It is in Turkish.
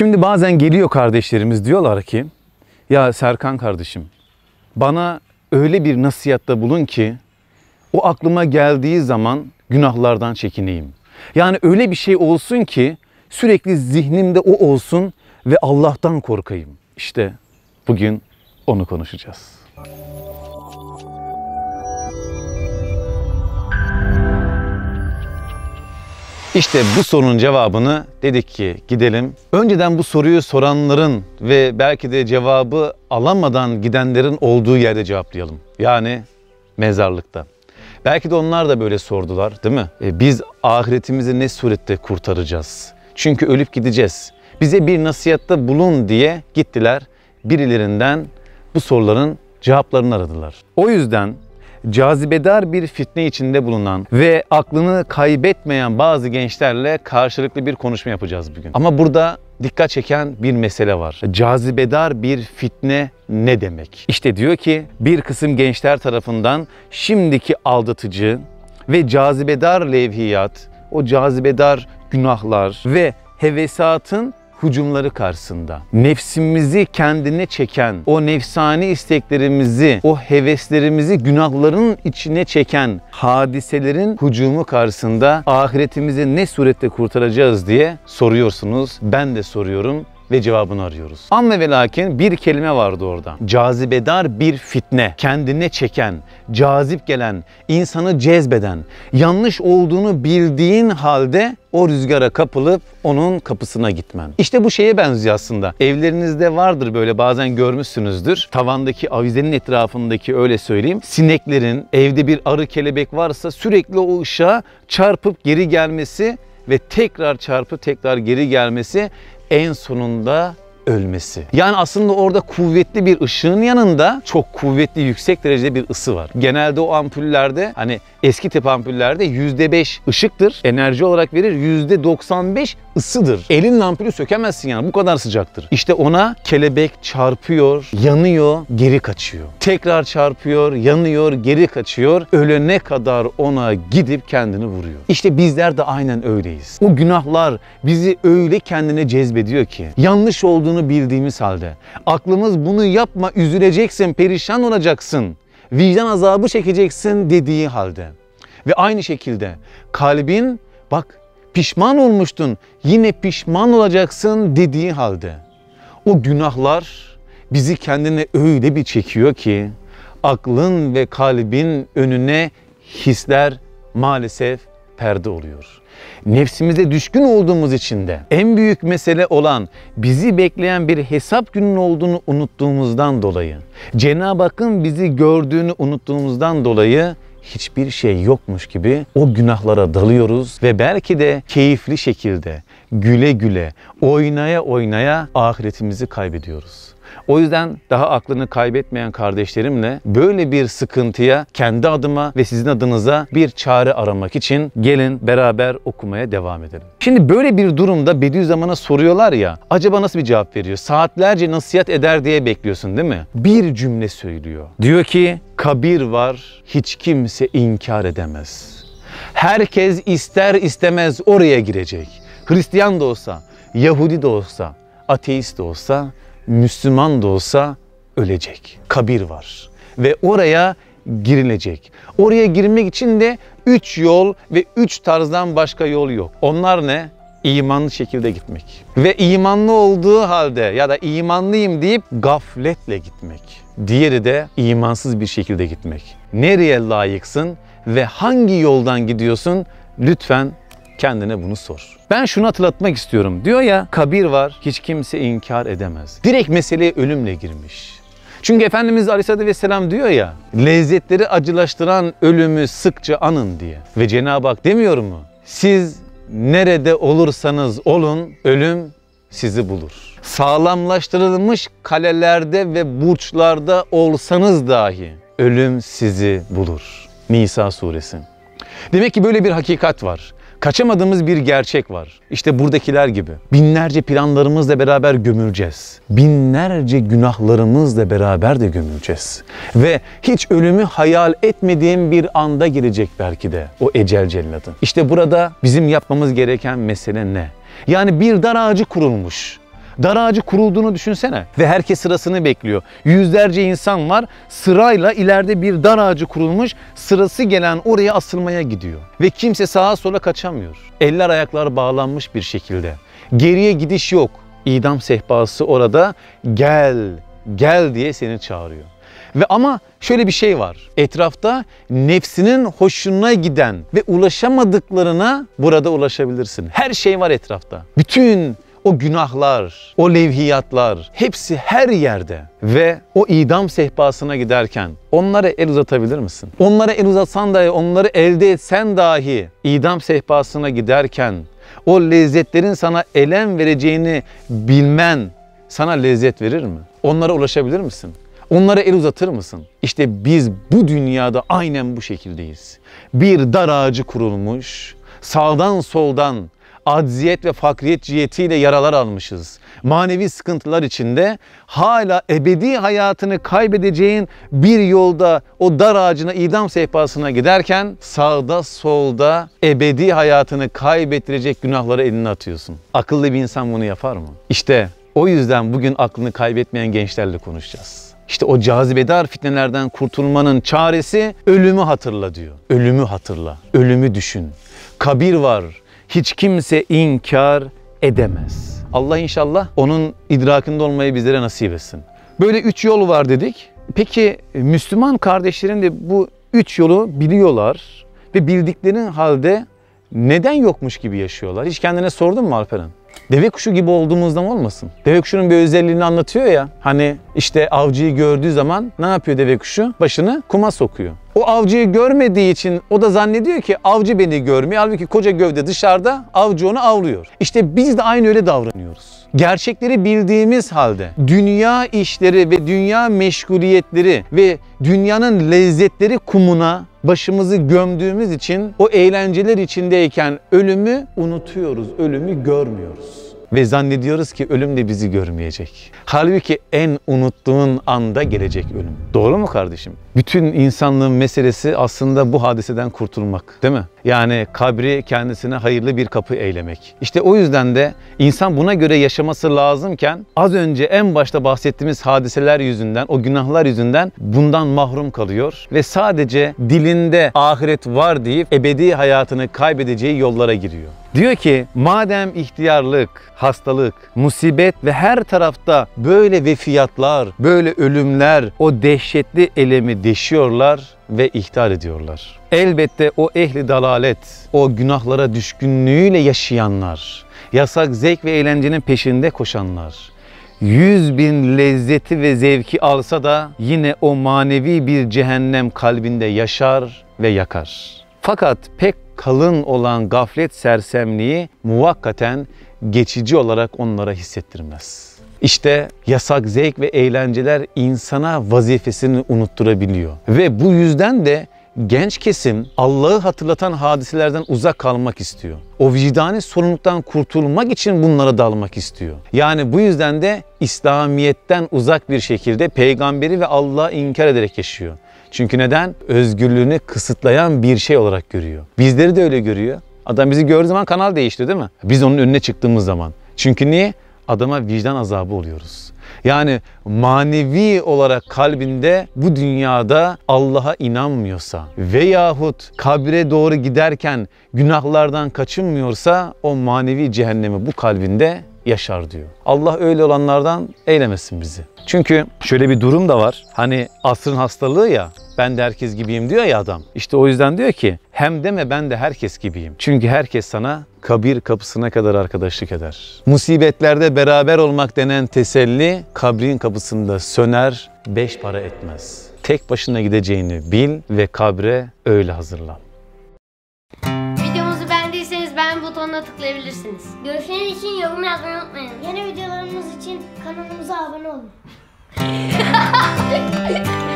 Şimdi bazen geliyor kardeşlerimiz diyorlar ki ya Serkan kardeşim bana öyle bir nasihatta bulun ki o aklıma geldiği zaman günahlardan çekineyim. Yani öyle bir şey olsun ki sürekli zihnimde o olsun ve Allah'tan korkayım. İşte bugün onu konuşacağız. İşte bu sorunun cevabını dedik ki gidelim. Önceden bu soruyu soranların ve belki de cevabı alamadan gidenlerin olduğu yerde cevaplayalım. Yani mezarlıkta. Belki de onlar da böyle sordular değil mi? E, biz ahiretimizi ne surette kurtaracağız? Çünkü ölüp gideceğiz. Bize bir nasihatta bulun diye gittiler. Birilerinden bu soruların cevaplarını aradılar. O yüzden cazibedar bir fitne içinde bulunan ve aklını kaybetmeyen bazı gençlerle karşılıklı bir konuşma yapacağız bugün. Ama burada dikkat çeken bir mesele var. Cazibedar bir fitne ne demek? İşte diyor ki bir kısım gençler tarafından şimdiki aldatıcı ve cazibedar levhiyat, o cazibedar günahlar ve hevesatın hücumları karşısında nefsimizi kendine çeken, o nefsani isteklerimizi, o heveslerimizi günahların içine çeken hadiselerin hücumu karşısında ahiretimizi ne surette kurtaracağız diye soruyorsunuz. Ben de soruyorum ve cevabını arıyoruz. Ama ve lakin bir kelime vardı orada. Cazibedar bir fitne, kendine çeken, cazip gelen, insanı cezbeden, yanlış olduğunu bildiğin halde o rüzgara kapılıp onun kapısına gitmen. İşte bu şeye benziyor aslında. Evlerinizde vardır böyle bazen görmüşsünüzdür. Tavandaki avizenin etrafındaki öyle söyleyeyim. Sineklerin evde bir arı kelebek varsa sürekli o ışığa çarpıp geri gelmesi ve tekrar çarpıp tekrar geri gelmesi en sonunda ölmesi. Yani aslında orada kuvvetli bir ışığın yanında çok kuvvetli yüksek derecede bir ısı var. Genelde o ampullerde hani eski tip ampullerde %5 ışıktır. Enerji olarak verir. %95 ısıdır. Elin ampulü sökemezsin yani bu kadar sıcaktır. İşte ona kelebek çarpıyor, yanıyor, geri kaçıyor. Tekrar çarpıyor, yanıyor, geri kaçıyor. Ölene kadar ona gidip kendini vuruyor. İşte bizler de aynen öyleyiz. O günahlar bizi öyle kendine cezbediyor ki yanlış olduğunu bildiğimiz halde aklımız bunu yapma üzüleceksin, perişan olacaksın vicdan azabı çekeceksin dediği halde. Ve aynı şekilde kalbin bak pişman olmuştun yine pişman olacaksın dediği halde. O günahlar bizi kendine öyle bir çekiyor ki aklın ve kalbin önüne hisler maalesef perde oluyor. Nefsimize düşkün olduğumuz için de en büyük mesele olan bizi bekleyen bir hesap günün olduğunu unuttuğumuzdan dolayı, Cenab-ı Hakk'ın bizi gördüğünü unuttuğumuzdan dolayı hiçbir şey yokmuş gibi o günahlara dalıyoruz ve belki de keyifli şekilde güle güle oynaya oynaya ahiretimizi kaybediyoruz. O yüzden daha aklını kaybetmeyen kardeşlerimle böyle bir sıkıntıya kendi adıma ve sizin adınıza bir çare aramak için gelin beraber okumaya devam edelim. Şimdi böyle bir durumda Bediüzzaman'a soruyorlar ya acaba nasıl bir cevap veriyor? Saatlerce nasihat eder diye bekliyorsun değil mi? Bir cümle söylüyor. Diyor ki kabir var hiç kimse inkar edemez. Herkes ister istemez oraya girecek. Hristiyan da olsa, Yahudi de olsa, ateist de olsa Müslüman da olsa ölecek. Kabir var ve oraya girilecek. Oraya girmek için de üç yol ve üç tarzdan başka yol yok. Onlar ne? İmanlı şekilde gitmek. Ve imanlı olduğu halde ya da imanlıyım deyip gafletle gitmek. Diğeri de imansız bir şekilde gitmek. Nereye layıksın ve hangi yoldan gidiyorsun? Lütfen kendine bunu sor. Ben şunu hatırlatmak istiyorum. Diyor ya kabir var hiç kimse inkar edemez. Direkt meseleye ölümle girmiş. Çünkü Efendimiz Aleyhisselatü Vesselam diyor ya lezzetleri acılaştıran ölümü sıkça anın diye. Ve Cenab-ı Hak demiyor mu? Siz nerede olursanız olun ölüm sizi bulur. Sağlamlaştırılmış kalelerde ve burçlarda olsanız dahi ölüm sizi bulur. Nisa suresi. Demek ki böyle bir hakikat var. Kaçamadığımız bir gerçek var. İşte buradakiler gibi. Binlerce planlarımızla beraber gömüleceğiz. Binlerce günahlarımızla beraber de gömüleceğiz. Ve hiç ölümü hayal etmediğim bir anda gelecek belki de o ecel celladın. İşte burada bizim yapmamız gereken mesele ne? Yani bir dar ağacı kurulmuş. Dar ağacı kurulduğunu düşünsene ve herkes sırasını bekliyor. Yüzlerce insan var sırayla ileride bir dar ağacı kurulmuş sırası gelen oraya asılmaya gidiyor. Ve kimse sağa sola kaçamıyor. Eller ayaklar bağlanmış bir şekilde. Geriye gidiş yok. İdam sehpası orada gel gel diye seni çağırıyor. Ve ama şöyle bir şey var. Etrafta nefsinin hoşuna giden ve ulaşamadıklarına burada ulaşabilirsin. Her şey var etrafta. Bütün o günahlar, o levhiyatlar hepsi her yerde. Ve o idam sehpasına giderken onlara el uzatabilir misin? Onlara el uzatsan dahi, onları elde etsen dahi idam sehpasına giderken o lezzetlerin sana elem vereceğini bilmen sana lezzet verir mi? Onlara ulaşabilir misin? Onlara el uzatır mısın? İşte biz bu dünyada aynen bu şekildeyiz. Bir dar ağacı kurulmuş, sağdan soldan acziyet ve fakriyet cihetiyle yaralar almışız. Manevi sıkıntılar içinde hala ebedi hayatını kaybedeceğin bir yolda o dar ağacına idam sehpasına giderken sağda solda ebedi hayatını kaybettirecek günahları eline atıyorsun. Akıllı bir insan bunu yapar mı? İşte o yüzden bugün aklını kaybetmeyen gençlerle konuşacağız. İşte o cazibedar fitnelerden kurtulmanın çaresi ölümü hatırla diyor. Ölümü hatırla, ölümü düşün. Kabir var, hiç kimse inkar edemez. Allah inşallah onun idrakinde olmayı bizlere nasip etsin. Böyle üç yol var dedik. Peki Müslüman kardeşlerin de bu üç yolu biliyorlar ve bildiklerinin halde neden yokmuş gibi yaşıyorlar? Hiç kendine sordun mu Alperen? Deve kuşu gibi olduğumuzdan olmasın. Deve kuşunun bir özelliğini anlatıyor ya. Hani işte avcıyı gördüğü zaman ne yapıyor deve kuşu? Başını kuma sokuyor. O avcıyı görmediği için o da zannediyor ki avcı beni görmüyor. Halbuki koca gövde dışarıda avcı onu avlıyor. İşte biz de aynı öyle davranıyoruz. Gerçekleri bildiğimiz halde dünya işleri ve dünya meşguliyetleri ve dünyanın lezzetleri kumuna başımızı gömdüğümüz için o eğlenceler içindeyken ölümü unutuyoruz, ölümü görmüyoruz. Ve zannediyoruz ki ölüm de bizi görmeyecek. Halbuki en unuttuğun anda gelecek ölüm. Doğru mu kardeşim? Bütün insanlığın meselesi aslında bu hadiseden kurtulmak değil mi? Yani kabri kendisine hayırlı bir kapı eylemek. İşte o yüzden de insan buna göre yaşaması lazımken az önce en başta bahsettiğimiz hadiseler yüzünden, o günahlar yüzünden bundan mahrum kalıyor ve sadece dilinde ahiret var deyip ebedi hayatını kaybedeceği yollara giriyor. Diyor ki madem ihtiyarlık, hastalık, musibet ve her tarafta böyle vefiyatlar, böyle ölümler o dehşetli elemi deşiyorlar ve ihtar ediyorlar. Elbette o ehli dalalet, o günahlara düşkünlüğüyle yaşayanlar, yasak zevk ve eğlencenin peşinde koşanlar, yüz bin lezzeti ve zevki alsa da yine o manevi bir cehennem kalbinde yaşar ve yakar. Fakat pek kalın olan gaflet sersemliği muvakkaten geçici olarak onlara hissettirmez. İşte yasak zevk ve eğlenceler insana vazifesini unutturabiliyor. Ve bu yüzden de genç kesim Allah'ı hatırlatan hadiselerden uzak kalmak istiyor. O vicdani sorumluluktan kurtulmak için bunlara dalmak istiyor. Yani bu yüzden de İslamiyet'ten uzak bir şekilde peygamberi ve Allah'ı inkar ederek yaşıyor. Çünkü neden? Özgürlüğünü kısıtlayan bir şey olarak görüyor. Bizleri de öyle görüyor. Adam bizi gördüğü zaman kanal değişti değil mi? Biz onun önüne çıktığımız zaman. Çünkü niye? Adama vicdan azabı oluyoruz. Yani manevi olarak kalbinde bu dünyada Allah'a inanmıyorsa veyahut kabre doğru giderken günahlardan kaçınmıyorsa o manevi cehennemi bu kalbinde yaşar diyor. Allah öyle olanlardan eylemesin bizi. Çünkü şöyle bir durum da var. Hani asrın hastalığı ya ben de herkes gibiyim diyor ya adam. İşte o yüzden diyor ki hem deme ben de herkes gibiyim. Çünkü herkes sana kabir kapısına kadar arkadaşlık eder. Musibetlerde beraber olmak denen teselli kabrin kapısında söner, beş para etmez. Tek başına gideceğini bil ve kabre öyle hazırlan. Butonuna tıklayabilirsiniz. Görüşleriniz için yorum yazmayı unutmayın. Yeni videolarımız için kanalımıza abone olun.